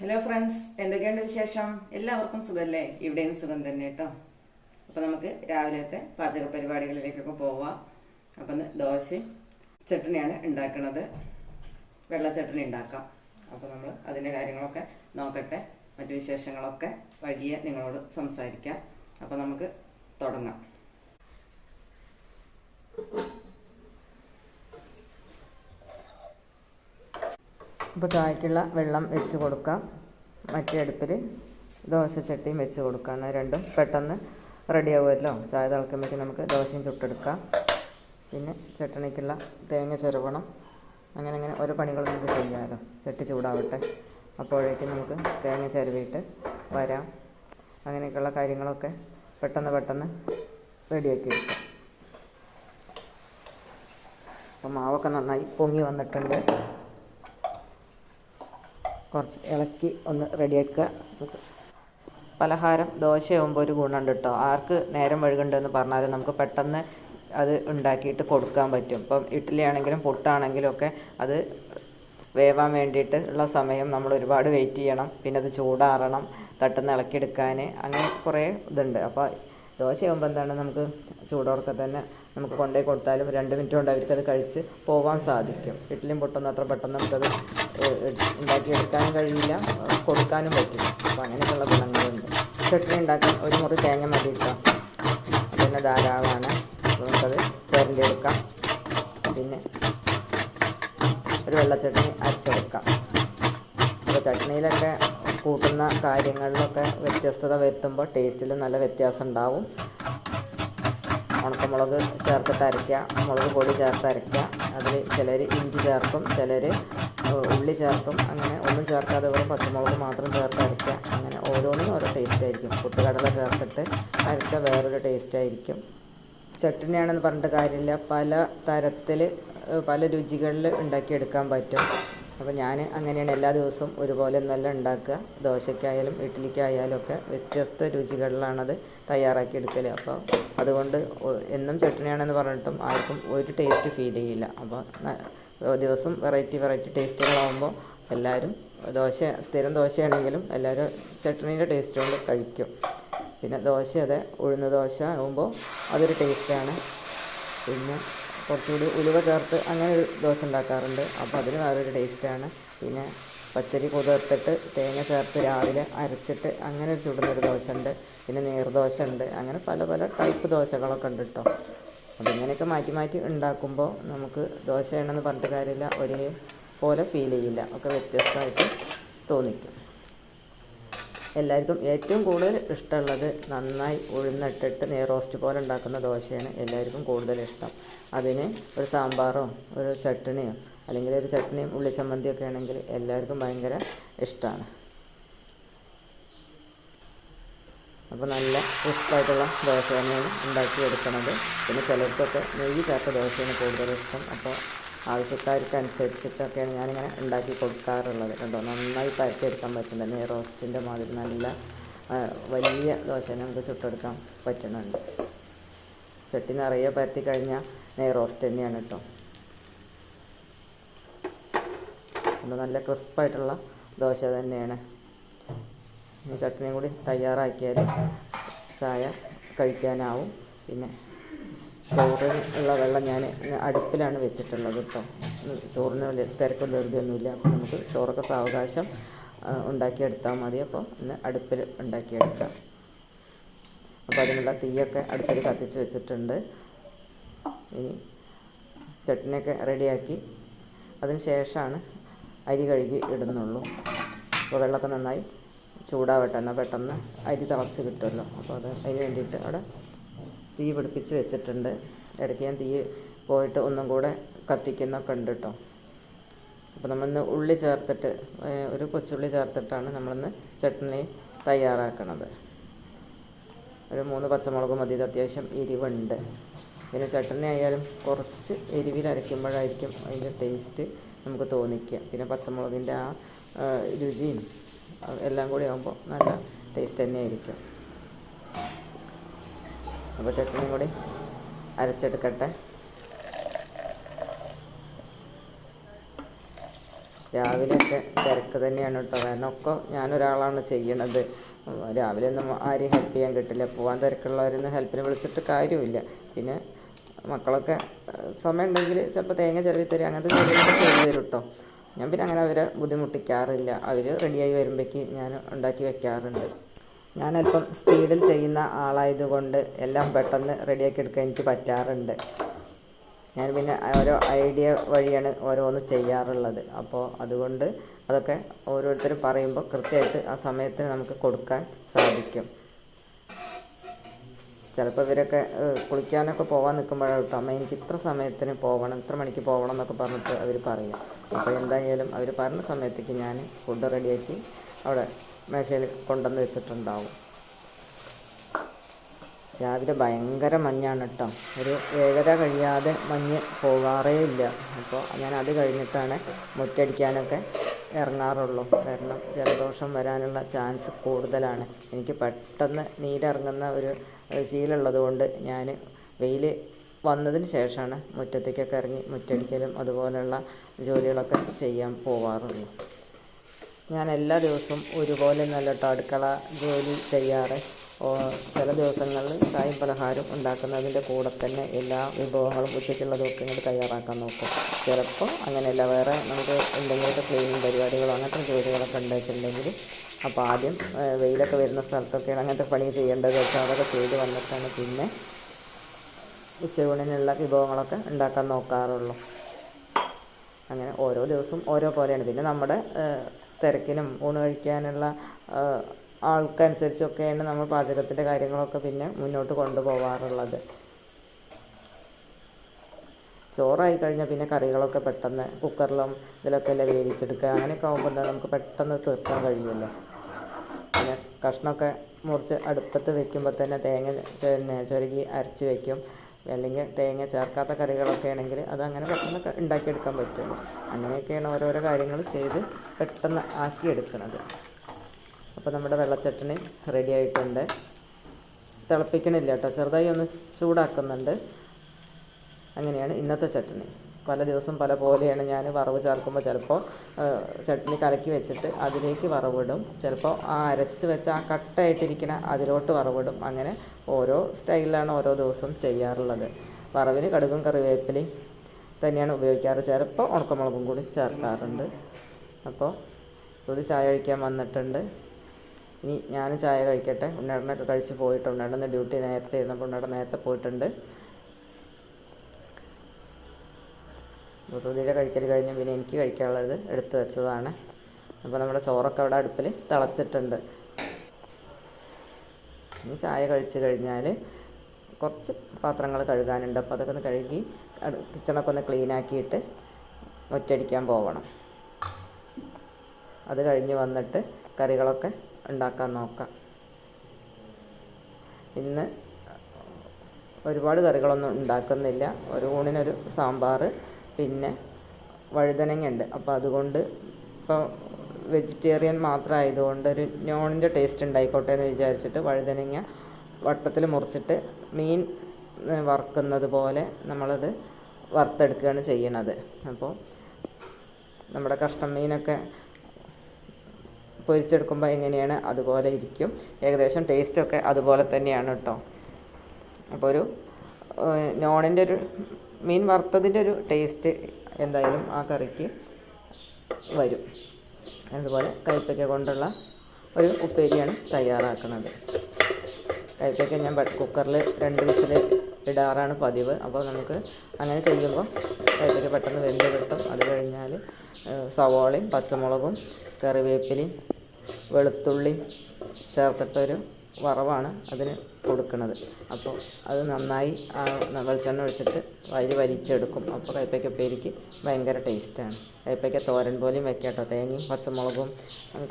Hello friends എന്തൊക്കെയുണ്ട് വിശേഷം? എല്ലാവർക്കും സുഖമല്ലേ ഇവിടെയും സുഖം തന്നെ കേട്ടോ. അപ്പോൾ നമുക്ക് രാവിലത്തെ പാചക പരിപാടികളിലേക്കൊക്കെ പോവാം. അപ്പം ദോശയും ചട്ടണിയാണ് ഉണ്ടാക്കുന്നത് വെള്ള ചട്നി ഉണ്ടാക്കാം. അപ്പോൾ നമ്മൾ അതിന്റെ കാര്യങ്ങളൊക്കെ നോക്കട്ടെ. മറ്റു വിശേഷങ്ങളൊക്കെ വഴിയെ നിങ്ങളോട് സംസാരിക്കാം. അപ്പോൾ നമുക്ക് തുടങ്ങാം. ഇപ്പോൾ ചായക്കുള്ള വെള്ളം വെച്ച് കൊടുക്കാം. മറ്റേ അടുപ്പിൽ ദോശച്ചട്ടിയും വെച്ച് കൊടുക്കാം. രണ്ടും പെട്ടെന്ന് റെഡി ആവുമല്ലോ. ചായ തിളക്കുമ്പോഴേക്കും നമുക്ക് ദോശയും ചുട്ടെടുക്കാം. പിന്നെ ചട്ടണിക്കുള്ള തേങ്ങ ചിരവണം. അങ്ങനെ അങ്ങനെ ഓരോ പണികൾ നമുക്ക് ചെയ്യാമല്ലോ ചട്ടി ചൂടാവട്ടെ. അപ്പോഴേക്കും നമുക്ക് തേങ്ങ ചിരവിയിട്ട് വരാം. അങ്ങനെയൊക്കെയുള്ള കാര്യങ്ങളൊക്കെ പെട്ടെന്ന് പെട്ടെന്ന് റെഡിയാക്കി എടുക്കാം. അപ്പം മാവൊക്കെ നന്നായി പൊങ്ങി വന്നിട്ടുണ്ട്. കുറച്ച് ഇളക്കി ഒന്ന് റെഡിയാക്കുക പലഹാരം ദോശയാകുമ്പോൾ ഒരു ഗുണമുണ്ട് കേട്ടോ ആർക്ക് നേരം വഴുകുണ്ടെന്ന് പറഞ്ഞാൽ നമുക്ക് പെട്ടെന്ന് അത് ഉണ്ടാക്കിയിട്ട് കൊടുക്കാൻ പറ്റും. ഇപ്പം ഇഡ്ഡലി ആണെങ്കിലും പുട്ടാണെങ്കിലും ഒക്കെ അത് വേവാൻ വേണ്ടിയിട്ട് ഉള്ള സമയം നമ്മൾ ഒരുപാട് വെയിറ്റ് ചെയ്യണം. പിന്നെ അത് ചൂടാറണം തട്ടുന്ന ഇളക്കിയെടുക്കാൻ അങ്ങനെ കുറേ ഇതുണ്ട്. അപ്പോൾ ദോശയാകുമ്പോൾ എന്താണ് നമുക്ക് ചൂടോർക്കെ തന്നെ നമുക്ക് കൊണ്ടുപോയി കൊടുത്താലും രണ്ട് മിനിറ്റ് കൊണ്ട് അവർക്കത് കഴിച്ച് പോകാൻ സാധിക്കും. ഇഡ്ഡലിയും പൊട്ടൊന്നും അത്ര പെട്ടെന്ന് നമുക്കത് ഉണ്ടാക്കിയെടുക്കാനും കഴിയില്ല കൊടുക്കാനും പറ്റില്ല. അപ്പോൾ അങ്ങനെയൊക്കെയുള്ള ഗുണങ്ങളുണ്ട്. ചട്നി ഉണ്ടാക്കാൻ ഒരു മുറി തേങ്ങ മതി ഇട്ടാം പിന്നെ ധാരാളമാണ്. നമുക്കത് ചേരണ്ടെടുക്കാം പിന്നെ ഒരു വെള്ളച്ചട്നി അരച്ചെടുക്കാം. അപ്പോൾ ചട്നിയിലൊക്കെ കൂട്ടുന്ന കാര്യങ്ങളിലൊക്കെ വ്യത്യസ്തത വരുത്തുമ്പോൾ ടേസ്റ്റിൽ നല്ല വ്യത്യാസം ഉണ്ടാവും. ഉണക്കമുളക് ചേർത്തിട്ട് അരയ്ക്കുക. മുളക് പൊടി ചേർത്ത് അരയ്ക്കുക. അതിൽ ചിലർ ഇഞ്ചി ചേർക്കും ചിലർ ഉള്ളി ചേർക്കും. അങ്ങനെ ഒന്നും ചേർക്കാതെ വെറും പച്ചമുളക് മാത്രം ചേർത്ത് അരയ്ക്കുക. അങ്ങനെ ഓരോന്നിനും ഓരോ ടേസ്റ്റ് ആയിരിക്കും. പുട്ടുകടല ചേർത്തിട്ട് അരച്ച വേറൊരു ടേസ്റ്റ് ആയിരിക്കും. ചട്ടിനിയാണെന്ന് പറഞ്ഞിട്ട് കാര്യമില്ല. പല തരത്തിൽ പല രുചികളിൽ ഉണ്ടാക്കിയെടുക്കാൻ പറ്റും. അപ്പോൾ ഞാൻ അങ്ങനെയാണ് എല്ലാ ദിവസവും ഒരുപോലെ നല്ല ഉണ്ടാക്കുക. ദോശയ്ക്കായാലും ഇഡ്ഡലിക്കായാലും ഒക്കെ വ്യത്യസ്ത രുചികളിലാണത് തയ്യാറാക്കി എടുക്കൽ അപ്പോൾ അതുകൊണ്ട് എന്നും ചട്ടണിയാണെന്ന് പറഞ്ഞിട്ടും ആർക്കും ഒരു ടേസ്റ്റ് ഫീൽ ചെയ്യില്ല. അപ്പോൾ ദിവസം വെറൈറ്റി വെറൈറ്റി ടേസ്റ്റുകളാകുമ്പോൾ എല്ലാവരും ദോശ സ്ഥിരം ദോശയാണെങ്കിലും എല്ലാവരും ചട്ടണീന്റെ ടേസ്റ്റ് കൊണ്ട് കഴിക്കും. പിന്നെ ദോശ അതെ ഉഴുന്ന ദോശ ആകുമ്പോൾ അതൊരു ടേസ്റ്റാണ് പിന്നെ കുറച്ചുകൂടി ഉലുവ ചേർത്ത് അങ്ങനെ ഒരു ദോശ ഉണ്ടാക്കാറുണ്ട്. അപ്പോൾ അതിന് വേറൊരു ടേസ്റ്റാണ് പിന്നെ പച്ചരി കുതിർത്തിട്ട് തേങ്ങ ചേർത്ത് രാവിലെ അരച്ചിട്ട് അങ്ങനെ ചുടുന്നൊരു ദോശ ഉണ്ട് പിന്നെ നീർദോശ ഉണ്ട് അങ്ങനെ പല പല ടൈപ്പ് ദോശകളൊക്കെ ഉണ്ട് കേട്ടോ അപ്പോൾ ഇങ്ങനെയൊക്കെ മാറ്റി മാറ്റി ഉണ്ടാക്കുമ്പോൾ നമുക്ക് ദോശയാണെന്ന് പറഞ്ഞിട്ട് കാര്യമില്ല. ഒരേ പോലെ ഫീൽ ചെയ്യില്ല. ഒക്കെ വ്യത്യസ്തമായിട്ട് തോന്നിക്കും. എല്ലാവർക്കും ഏറ്റവും കൂടുതൽ ഇഷ്ടമുള്ളത് നന്നായി ഉഴുന്നിട്ടിട്ട് നെയ് റോസ്റ്റ് പോലെ ഉണ്ടാക്കുന്ന ദോശയാണ് എല്ലാവർക്കും കൂടുതൽ ഇഷ്ടം. അതിന് ഒരു സാമ്പാറോ ഒരു ചട്ണിയോ അല്ലെങ്കിൽ ഒരു ചട്നിയും ഉള്ളിച്ചമ്മന്തിയൊക്കെ ആണെങ്കിൽ എല്ലാവർക്കും ഭയങ്കര ഇഷ്ടമാണ് അപ്പോൾ നല്ല ക്രിസ്പായിട്ടുള്ള ദോശ തന്നെയാണ് ഉണ്ടാക്കി എടുക്കുന്നത് പിന്നെ ചിലർക്കൊക്കെ നെയ്യ് ചേർത്ത ദോശയാണ് കൂടുതൽ ഇഷ്ടം. അപ്പോൾ ആവശ്യക്കാർക്ക് അനുസരിച്ചിട്ടൊക്കെയാണ് ഞാനിങ്ങനെ ഉണ്ടാക്കി കൊടുക്കാറുള്ളത്. കേട്ടോ നന്നായി പരത്തിയെടുക്കാൻ പറ്റുന്നുണ്ട് നെയ് റോസ്റ്റിന്റെ മാതിരി നല്ല വലിയ ദോശ നമുക്ക് ചുട്ടെടുക്കാൻ പറ്റുന്നുണ്ട്. ചട്ടി നിറയെ പരത്തി കഴിഞ്ഞാൽ നെയ് റോസ്റ്റ് തന്നെയാണ് കേട്ടോ അത് നല്ല ക്രിസ്പായിട്ടുള്ള ദോശ തന്നെയാണ്. ഈ ചട്നിയും കൂടി തയ്യാറാക്കിയാൽ ചായ കഴിക്കാനാവും. പിന്നെ ചോറിന് ഉള്ള വെള്ളം ഞാൻ അടുപ്പിലാണ് വെച്ചിട്ടുള്ളത് കേട്ടോ ചോറിന് വലിയ തിരക്കും ധൃതിയൊന്നുമില്ല അപ്പോൾ നമുക്ക് ചോറൊക്കെ സാവകാശം ഉണ്ടാക്കിയെടുത്താൽ മതി. അപ്പോൾ ഇന്ന് അടുപ്പിൽ ഉണ്ടാക്കിയെടുക്കാം. അപ്പോൾ അതിനുള്ള തീയൊക്കെ അടുപ്പിൽ കത്തിച്ച് വെച്ചിട്ടുണ്ട്. ഇനി ചട്നിയൊക്കെ റെഡിയാക്കി. അതിന് ശേഷമാണ് അരി കഴുകി ഇടുന്നുള്ളൂ. അപ്പോൾ വെള്ളമൊക്കെ നന്നായി ചൂടാവട്ടെ എന്നാൽ പെട്ടെന്ന് അരി തിളച്ച് കിട്ടുമല്ലോ. അപ്പോൾ അത് അതിന് വേണ്ടിയിട്ട് അവിടെ തീ പിടിപ്പിച്ച് വെച്ചിട്ടുണ്ട്. ഇടയ്ക്ക് ഞാൻ തീ പോയിട്ട് ഒന്നും കൂടെ കത്തിക്കുന്നൊക്കെ ഉണ്ട് കേട്ടോ. അപ്പോൾ നമ്മളിന്ന് ഉള്ളി ചേർത്തിട്ട് ഒരു കൊച്ചുള്ളി ചേർത്തിട്ടാണ് നമ്മളിന്ന് ചട്നി തയ്യാറാക്കണത്. ഒരു മൂന്ന് പച്ചമുളക് മതി അത്യാവശ്യം എരിവുണ്ട്. പിന്നെ ചട്ടണി ആയാലും കുറച്ച് എരിവിൽ അരയ്ക്കുമ്പോഴായിരിക്കും അതിന്റെ ടേസ്റ്റ് നമുക്ക് തോന്നിക്കുക. പിന്നെ പച്ചമുളകിന്റെ ആ രുചിയും എല്ലാം കൂടി ആകുമ്പോൾ നല്ല ടേസ്റ്റ് തന്നെ ആയിരിക്കും അപ്പോൾ ചട്നിയും കൂടി അരച്ചെടുക്കട്ടെ. രാവിലെയൊക്കെ തിരക്ക് തന്നെയാണ് കേട്ടോ. കാരണം ഒക്കെ ഞാനൊരാളാണ് ചെയ്യണത്. രാവിലെ ഒന്നും ആരെയും ഹെൽപ്പ് ചെയ്യാൻ കിട്ടില്ല. പോകാൻ തിരക്കുള്ളവരൊന്നും ഹെൽപ്പിന് വിളിച്ചിട്ട് കാര്യമില്ല. പിന്നെ മക്കളൊക്കെ സമയം ഉണ്ടെങ്കിൽ ചിലപ്പോൾ തേങ്ങ ചിലവി തരും അങ്ങനത്തെ ചെറിയൊക്കെ ചെയ്തു തരും കേട്ടോ ഞാൻ പിന്നെ അങ്ങനെ അവരെ ബുദ്ധിമുട്ടിക്കാറില്ല. അവർ റെഡിയായി വരുമ്പോഴേക്ക് ഞാൻ ഉണ്ടാക്കി വെക്കാറുണ്ട്. ഞാനല്പം സ്പീഡിൽ ചെയ്യുന്ന ആളായതുകൊണ്ട് എല്ലാം പെട്ടെന്ന് റെഡിയാക്കി എടുക്കാൻ എനിക്ക് പറ്റാറുണ്ട്. ഞാൻ പിന്നെ ഓരോ ഐഡിയ വഴിയാണ് ഓരോന്ന് ചെയ്യാറുള്ളത്. അപ്പോൾ അതുകൊണ്ട് അതൊക്കെ ഓരോരുത്തർ പറയുമ്പോൾ കൃത്യമായിട്ട് ആ സമയത്തിന് നമുക്ക് കൊടുക്കാൻ സാധിക്കും. ചിലപ്പോൾ ഇവരൊക്കെ കുളിക്കാനൊക്കെ പോകാൻ നിൽക്കുമ്പോഴാണ് അമ്മ എനിക്ക് ഇത്ര സമയത്തിന് പോകണം ഇത്ര മണിക്ക് പോകണം എന്നൊക്കെ പറഞ്ഞിട്ട് അവർ പറയും. അപ്പോൾ എന്തായാലും അവർ പറഞ്ഞ സമയത്തേക്ക് ഞാൻ ഫുഡ് റെഡിയാക്കി അവിടെ മേശയിൽ കൊണ്ടുവന്ന് വെച്ചിട്ടുണ്ടാവും. രാവിലെ ഭയങ്കര മഞ്ഞാണ് കേട്ടോ ഒരു ഏഴര കഴിയാതെ മഞ്ഞ് പോകാറേ ഇല്ല അപ്പോൾ ഞാൻ അത് കഴിഞ്ഞിട്ടാണ് മുറ്റടിക്കാനൊക്കെ ഇറങ്ങാറുള്ളൂ. കാരണം ജലദോഷം വരാനുള്ള ചാൻസ് കൂടുതലാണ്. എനിക്ക് പെട്ടെന്ന് നീരിറങ്ങുന്ന ഒരു ശീലമുള്ളത് കൊണ്ട് ഞാൻ വെയിൽ വന്നതിന് ശേഷമാണ് മുറ്റത്തേക്കൊക്കെ ഇറങ്ങി മുറ്റടിക്കലും അതുപോലെയുള്ള ജോലികളൊക്കെ ചെയ്യാൻ പോവാറുള്ളൂ. ഞാൻ എല്ലാ ദിവസവും ഒരുപോലെ നല്ല അടുക്കള ജോലി ചെയ്യാറ്. ചില ദിവസങ്ങളിൽ ചായ പലഹാരം ഉണ്ടാക്കുന്നതിന്റെ കൂടെ തന്നെ എല്ലാ വിഭവങ്ങളും ഉച്ചയ്ക്കുള്ളതൊക്കെ ഇങ്ങോട്ട് തയ്യാറാക്കാൻ നോക്കും. ചിലപ്പോൾ അങ്ങനെയല്ല വേറെ നമുക്ക് എന്തെങ്കിലുമൊക്കെ ക്ലീനിങ് പരിപാടികളോ അങ്ങനത്തെ ജോലികളൊക്കെ ഉണ്ടായിട്ടുണ്ടെങ്കിൽ അപ്പോൾ ആദ്യം വെയിലൊക്കെ വരുന്ന സ്ഥലത്തൊക്കെ അങ്ങനത്തെ പണി ചെയ്യേണ്ടത് വെച്ചാൽ അതൊക്കെ ചെയ്ത് വന്നിട്ടാണ് പിന്നെ ഉച്ചയൂണിനുള്ള വിഭവങ്ങളൊക്കെ ഉണ്ടാക്കാൻ നോക്കാറുള്ളൂ. അങ്ങനെ ഓരോ ദിവസവും ഓരോ പോലെയാണ്. പിന്നെ നമ്മുടെ തിരക്കിനും ഊണ് കഴിക്കാനുള്ള ആൾക്കനുസരിച്ചൊക്കെയാണ് നമ്മൾ പാചകത്തിന്റെ കാര്യങ്ങളൊക്കെ പിന്നെ മുന്നോട്ട് കൊണ്ടുപോകാറുള്ളത് ചോറായി കഴിഞ്ഞാൽ പിന്നെ കറികളൊക്കെ പെട്ടെന്ന് കുക്കറിലും ഇതിലൊക്കെ അല്ലേ വേവിച്ചെടുക്കുക? അങ്ങനെയൊക്കെ ആകുമ്പോൾ എന്താ നമുക്ക് പെട്ടെന്ന് തീർക്കാൻ കഴിയുമല്ലോ. പിന്നെ കഷ്ണമൊക്കെ മുറിച്ച് അടുപ്പത്ത് വെക്കുമ്പോൾ തന്നെ തേങ്ങ ചുരുകി അരച്ച് വെക്കും. അല്ലെങ്കിൽ തേങ്ങ ചേർക്കാത്ത കറികളൊക്കെ ആണെങ്കിൽ അത് അങ്ങനെ പെട്ടെന്ന് ഉണ്ടാക്കിയെടുക്കാൻ പറ്റുള്ളൂ. അങ്ങനെയൊക്കെയാണ് ഓരോരോ കാര്യങ്ങൾ ചെയ്ത് പെട്ടെന്ന് ആക്കിയെടുക്കുന്നത്. അപ്പോൾ നമ്മുടെ വെള്ളച്ചട്ടണി റെഡി ആയിട്ടുണ്ട്. തിളപ്പിക്കണില്ല കേട്ടോ. ചെറുതായി ഒന്ന് ചൂടാക്കുന്നുണ്ട്. അങ്ങനെയാണ് ഇന്നത്തെ ചട്ടണി പല ദിവസം പല പോലെയാണ് ഞാൻ വറവ് ചേർക്കുമ്പോൾ ചിലപ്പോൾ ചട്നി കലക്കി വെച്ചിട്ട് അതിലേക്ക് വറവിടും. ചിലപ്പോൾ ആ അരച്ച് വെച്ച ആ കട്ടായിട്ടിരിക്കുന്ന അതിലോട്ട് വറവിടും. അങ്ങനെ ഓരോ സ്റ്റൈലിലാണ് ഓരോ ദിവസം ചെയ്യാറുള്ളത്. വറവിന് കടുകും കറിവേപ്പിലയും തന്നെയാണ് ഉപയോഗിക്കാറ്. ചിലപ്പോൾ ഉണക്കമുളകും കൂടി ചേർക്കാറുണ്ട്. അപ്പോൾ ഇത് ചായ കഴിക്കാൻ വന്നിട്ടുണ്ട്. ഇനി ഞാൻ ചായ കഴിക്കട്ടെ. ഉണ്ണേടനൊക്കെ കഴിച്ച് പോയിട്ട് ഉണ്ണേടന്ന് ഡ്യൂട്ടി നേരത്തെ ഇരുന്നപ്പോൾ ഉണ്ണേടൻ നേരത്തെ പോയിട്ടുണ്ട്. മുസൂദിയുടെ കഴിക്കൽ കഴിഞ്ഞ് പിന്നെ എനിക്ക് കഴിക്കാനുള്ളത് എടുത്തു വെച്ചതാണ്. അപ്പോൾ നമ്മുടെ ചോറൊക്കെ അവിടെ അടുപ്പിൽ തിളച്ചിട്ടുണ്ട്. ഇനി ചായ കഴിച്ച് കഴിഞ്ഞാൽ കുറച്ച് പാത്രങ്ങൾ കഴുകാനുണ്ട്. അപ്പോൾ അതൊക്കെ ഒന്ന് കഴുകി കിച്ചണൊക്കെ ഒന്ന് ക്ലീനാക്കിയിട്ട് ഒറ്റയടിക്കാൻ പോകണം അത് കഴിഞ്ഞ് വന്നിട്ട് കറികളൊക്കെ ഉണ്ടാക്കാൻ നോക്കാം. ഇന്ന് ഒരുപാട് കറികളൊന്നും ഉണ്ടാക്കുന്നില്ല. ഒരു ഊണിനൊരു സാമ്പാർ പിന്നെ വഴുതനങ്ങ ഉണ്ട് അപ്പോൾ അതുകൊണ്ട് ഇപ്പോൾ വെജിറ്റേറിയൻ മാത്രമായതുകൊണ്ട് ഒരു നോണിന്റെ ടേസ്റ്റ് ഉണ്ടായിക്കോട്ടെ എന്ന് വിചാരിച്ചിട്ട് വഴുതനങ്ങ വട്ടത്തിൽ മുറിച്ചിട്ട് മീൻ വറുക്കുന്നത് പോലെ നമ്മളത് വറുത്തെടുക്കുകയാണ് ചെയ്യണത്. അപ്പോൾ നമ്മുടെ കഷ്ണം മീനൊക്കെ പൊരിച്ചെടുക്കുമ്പോൾ എങ്ങനെയാണ്? അതുപോലെ ഇരിക്കും. ഏകദേശം ടേസ്റ്റൊക്കെ അതുപോലെ തന്നെയാണ് കേട്ടോ അപ്പോൾ ഒരു നോണിന്റെ ഒരു മീൻ വറുത്തതിന്റെ ഒരു ടേസ്റ്റ് എന്തായാലും ആ കറിക്ക് വരും. അതുപോലെ കയ്പ്പയ്ക്ക കൊണ്ടുള്ള ഒരു ഉപ്പേരിയാണ് തയ്യാറാക്കുന്നത് കയ്പ്പയ്ക്ക ഞാൻ കുക്കറിൽ രണ്ട് വിസിൽ ഇടാറാണ് പതിവ്. അപ്പോൾ നമുക്ക് അങ്ങനെ ചെയ്യുമ്പോൾ കയ്പ്പയ്ക്ക പെട്ടെന്ന് വെന്ത് കിട്ടും. അത് കഴിഞ്ഞാൽ സവാളയും പച്ചമുളകും കറിവേപ്പിലയും വെളുത്തുള്ളിയും ചേർത്തിട്ടൊരു വറവാണ് അതിന് കൊടുക്കുന്നത്. അപ്പോൾ അത് നന്നായി വെളിച്ചെണ്ണ ഒഴിച്ചിട്ട് വരി വലിച്ചെടുക്കും അപ്പോൾ കയ്പ്പയ്ക്ക ഉപ്പേരിക്ക് ഭയങ്കര ടേസ്റ്റാണ്. കയ്പ്പയ്ക്ക തോരൻ പോലെയും വെക്കാം കേട്ടോ. തേങ്ങയും പച്ചമുളകും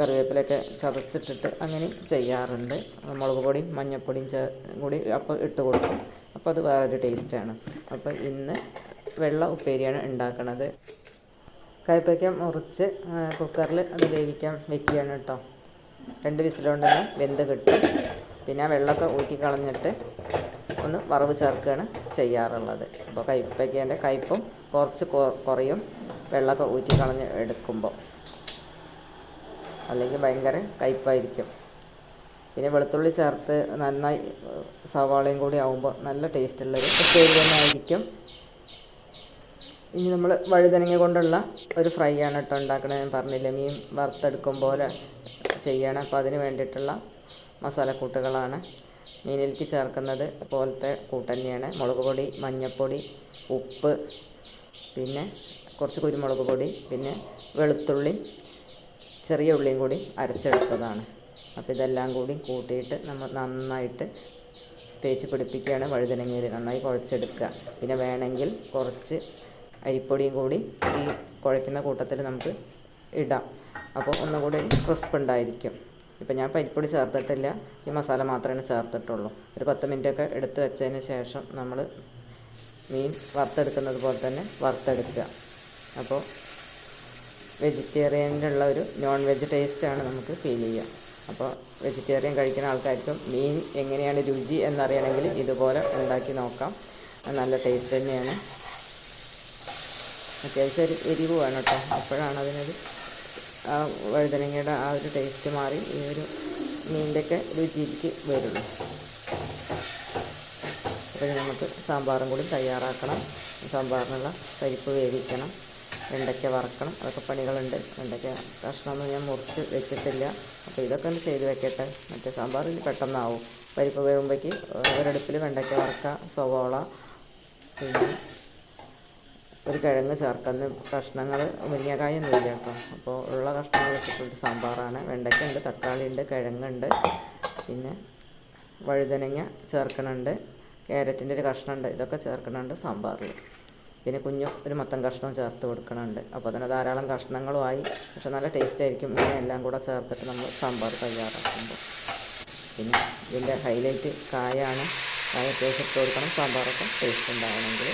കറിവേപ്പിലൊക്കെ ചതച്ചിട്ടിട്ട് അങ്ങനെ ചെയ്യാറുണ്ട്. മുളക് പൊടിയും മഞ്ഞൾപ്പൊടിയും ചേ കൂടി അപ്പോൾ ഇട്ട് കൊടുക്കും. അപ്പോൾ അത് വേറൊരു ടേസ്റ്റാണ്. അപ്പോൾ ഇന്ന് വെള്ള ഉപ്പേരിയാണ് ഉണ്ടാക്കുന്നത് കയ്പ്പയ്ക്ക മുറിച്ച് കുക്കറിൽ അത് വേവിക്കാൻ വെക്കുകയാണ് കേട്ടോ. രണ്ട് വിസിലുകൊണ്ട് തന്നെ വെന്ത് കിട്ടും. പിന്നെ ആ വെള്ളമൊക്കെ ഊറ്റി കളഞ്ഞിട്ട് ഒന്ന് വറവ് ചേർക്കുകയാണ് ചെയ്യാറുള്ളത്. അപ്പോൾ കയ്പ്പയ്ക്കേന്റെ കയ്പ്പും കുറച്ച് കുറയും വെള്ളമൊക്കെ ഊറ്റി കളഞ്ഞ് എടുക്കുമ്പോൾ അല്ലെങ്കിൽ ഭയങ്കര കയ്പ്പായിരിക്കും. പിന്നെ വെളുത്തുള്ളി ചേർത്ത് നന്നായി സവാളയും കൂടി ആകുമ്പോൾ നല്ല ടേസ്റ്റുള്ളൊരു തന്നെ ആയിരിക്കും ഇനി നമ്മൾ വഴുതനങ്ങ കൊണ്ടുള്ള ഒരു ഫ്രൈ ആണ് കേട്ടോ ഉണ്ടാക്കണത്. ഞാൻ പറഞ്ഞില്ലേ മീൻ വറുത്തെടുക്കും പോലെ ചെയ്യണം. അപ്പോൾ അതിന് വേണ്ടിയിട്ടുള്ള മസാലക്കൂട്ടുകളാണ് മീനിലേക്ക് ചേർക്കുന്നത്. പോലത്തെ കൂട്ട് തന്നെയാണ്. മുളക് പൊടി മഞ്ഞൾപ്പൊടി ഉപ്പ് പിന്നെ കുറച്ച് കുരുമുളക് പൊടി പിന്നെ വെളുത്തുള്ളി ചെറിയ ഉള്ളിയും കൂടി അരച്ചെടുത്തതാണ്. അപ്പോൾ ഇതെല്ലാം കൂടി കൂട്ടിയിട്ട് നമ്മൾ നന്നായിട്ട് തേച്ച് പിടിപ്പിക്കുകയാണ് വഴുതനങ്ങയിൽ നന്നായി കുഴച്ചെടുക്കുക. പിന്നെ വേണമെങ്കിൽ കുറച്ച് അരിപ്പൊടിയും കൂടി ഈ കുഴയ്ക്കുന്ന കൂട്ടത്തിൽ നമുക്ക് ഇടാം. അപ്പോൾ ഒന്നും കൂടി ക്രിസ്പ് ഉണ്ടായിരിക്കും. ഇപ്പം ഞാൻ പരിപ്പൊടി ചേർത്തിട്ടില്ല. ഈ മസാല മാത്രമേ ചേർത്തിട്ടുള്ളൂ. ഒരു പത്ത് മിനിറ്റൊക്കെ എടുത്ത് വെച്ചതിന് ശേഷം നമ്മൾ മീൻ വറുത്തെടുക്കുന്നത് പോലെ തന്നെ വറുത്തെടുക്കുക. അപ്പോൾ വെജിറ്റേറിയനിലുള്ള ഒരു നോൺ വെജ് ടേസ്റ്റാണ് നമുക്ക് ഫീൽ ചെയ്യുക അപ്പോൾ വെജിറ്റേറിയൻ കഴിക്കുന്ന ആൾക്കാർക്കും മീൻ എങ്ങനെയാണ് രുചി എന്നറിയണമെങ്കിൽ ഇതുപോലെ ഉണ്ടാക്കി നോക്കാം. നല്ല ടേസ്റ്റ് തന്നെയാണ്. അത്യാവശ്യം ഒരു എരിവ് വേണം കേട്ടോ. അപ്പോഴാണ് അതിനൊരു ആ വഴുതനങ്ങയുടെ ആ ഒരു ടേസ്റ്റ് മാറി ഈ ഒരു മീനിന്റെയൊക്കെ രുചിക്ക് വരുള്ളൂ അപ്പോൾ നമുക്ക് സാമ്പാറും കൂടി തയ്യാറാക്കണം. സാമ്പാറിനുള്ള പരിപ്പ് വേവിക്കണം. വെണ്ടയ്ക്ക വറക്കണം. അതൊക്കെ പണികളുണ്ട്. വെണ്ടയ്ക്ക കഷ്ണമൊന്നും ഞാൻ മുറിച്ച് വെച്ചിട്ടില്ല. അപ്പോൾ ഇതൊക്കെ ഒന്ന് ചെയ്ത് വെക്കട്ടെ. മറ്റേ സാമ്പാറിൽ പെട്ടെന്നാവും. പരിപ്പ് വേവുമ്പോഴേക്ക് ഒരടുപ്പിൽ വെണ്ടയ്ക്ക വറക്കുക സവോള പിന്നെ ഒരു കിഴങ്ങ് ചേർക്കുന്ന കഷ്ണങ്ങൾ മുരിങ്ങക്കായൊന്നും ഇല്ല കേട്ടോ. അപ്പോൾ ഉള്ള കഷ്ണങ്ങൾ വെച്ചിട്ടൊരു സാമ്പാറാണ്. വെണ്ടയ്ക്ക ഉണ്ട് തക്കാളി ഉണ്ട് കിഴങ്ങുണ്ട് പിന്നെ വഴുതനങ്ങ ചേർക്കണുണ്ട് ക്യാരറ്റിന്റെ ഒരു കഷ്ണമുണ്ട് ഇതൊക്കെ ചേർക്കണുണ്ട് സാമ്പാറിൽ. പിന്നെ കുഞ്ഞു ഒരു മൊത്തം കഷ്ണം ചേർത്ത് കൊടുക്കണുണ്ട്. അപ്പോൾ തന്നെ ധാരാളം കഷ്ണങ്ങളുമായി പക്ഷെ നല്ല ടേസ്റ്റ് ആയിരിക്കും. ഇങ്ങനെ എല്ലാം കൂടെ ചേർത്തിട്ട് നമ്മൾ സാമ്പാർ തയ്യാറാക്കുമ്പോൾ. പിന്നെ ഇതിന്റെ ഹൈലൈറ്റ് കായാണ്. കായ ടേസ്റ്റ് കൊടുക്കണം. സാമ്പാറൊക്കെ ടേസ്റ്റ് ഉണ്ടാവണമെങ്കിൽ.